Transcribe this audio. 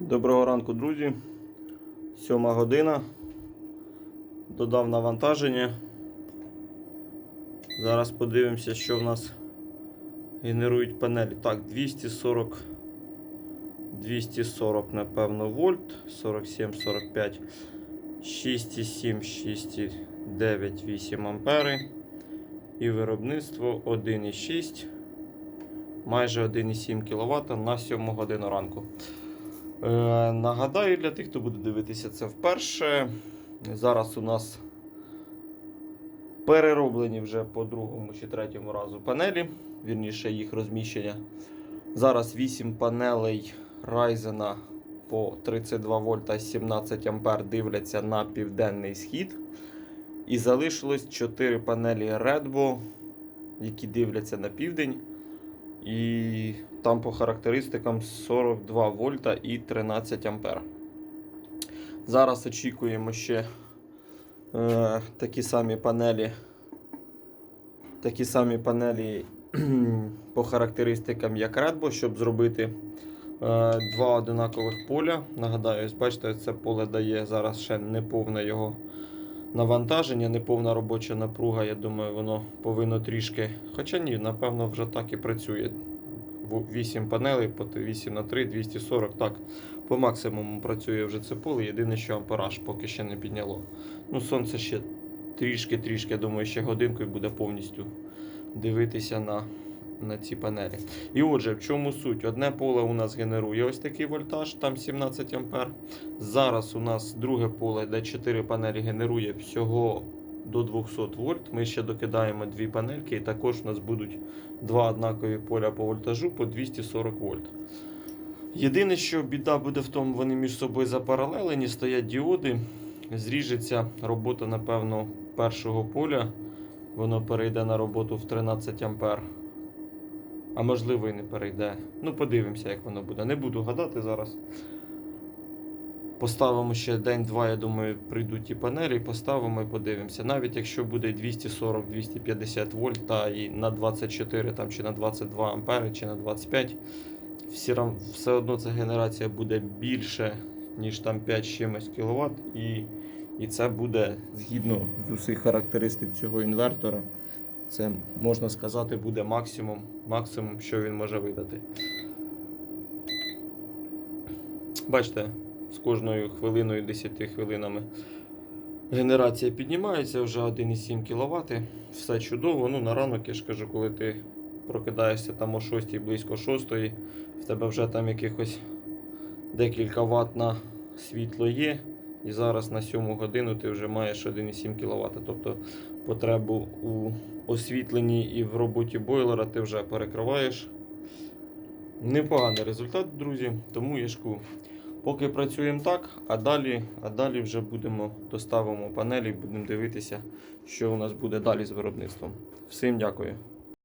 Доброго ранку, друзі. Сьома година. Додав навантаження. Зараз подивимося, що в нас генерують панелі. Так, 240, 240, напевно, вольт, 47, 45, 6,7, 6,9, 8 ампери. І виробництво 1,6, майже 1,7 кВт на 7 годину ранку. Е, нагадаю для тих, хто буде дивитися це вперше. Зараз у нас перероблені вже по другому чи третьому разу панелі, вірніше їх розміщення. Зараз 8 панелей Ryzen по 32 вольта 17 ампер дивляться на південний схід. І залишилось 4 панелі Redbo, які дивляться на південь. І там по характеристикам 42 вольта і 13 ампер. Зараз очікуємо ще е, такі самі панелі. Такі самі панелі по характеристикам, як Redbo, щоб зробити е, два одинакових поля. Нагадаю, бачите, це поле дає зараз ще неповне його навантаження, неповна робоча напруга. Я думаю, воно повинно трішки. Хоча ні, напевно, вже так і працює. 8 панелей по 8 на 3, 240. Так, по максимуму працює вже це поле. Єдине, що ампераж поки ще не підняло. Ну, сонце ще трішки-трішки, я думаю, ще годинку і буде повністю дивитися на, на ці панелі. І отже, в чому суть? Одне поле у нас генерує ось такий вольтаж, там 17 ампер. Зараз у нас друге поле, де 4 панелі генерує всього до 200 вольт. Ми ще докидаємо дві панельки, і також у нас будуть два однакові поля по вольтажу по 240 вольт. Єдине, що біда буде в тому, вони між собою запаралелені, стоять діоди. Зріжеться робота, напевно, першого поля. Воно перейде на роботу в 13 ампер. А можливо і не перейде. Ну, подивимося, як воно буде. Не буду гадати зараз. Поставимо ще день-два, я думаю, прийдуть ті панелі, поставимо і подивимося. Навіть якщо буде 240-250 вольт та і на 24 там, чи на 22 ампери, чи на 25, все, одно ця генерація буде більше, ніж там 5 з чимось кВт. І, і це буде згідно з усіх характеристик цього інвертора. Це можна сказати буде максимум, максимум, що він може видати. Бачите, з кожною хвилиною 10 хвилинами генерація піднімається вже 1,7 кВт. Все чудово. Ну, на ранок я ж кажу, коли ти прокидаєшся там о 6 близько 6, в тебе вже там якихось декілька ватт на світло є. І зараз на 7 годину ти вже маєш 1,7 кВт. Тобто потребу у освітленні і в роботі бойлера ти вже перекриваєш. Непоганий результат, друзі, тому я шку. Поки працюємо так, а далі, а далі вже будемо доставимо панелі, будемо дивитися, що у нас буде далі з виробництвом. Всім дякую.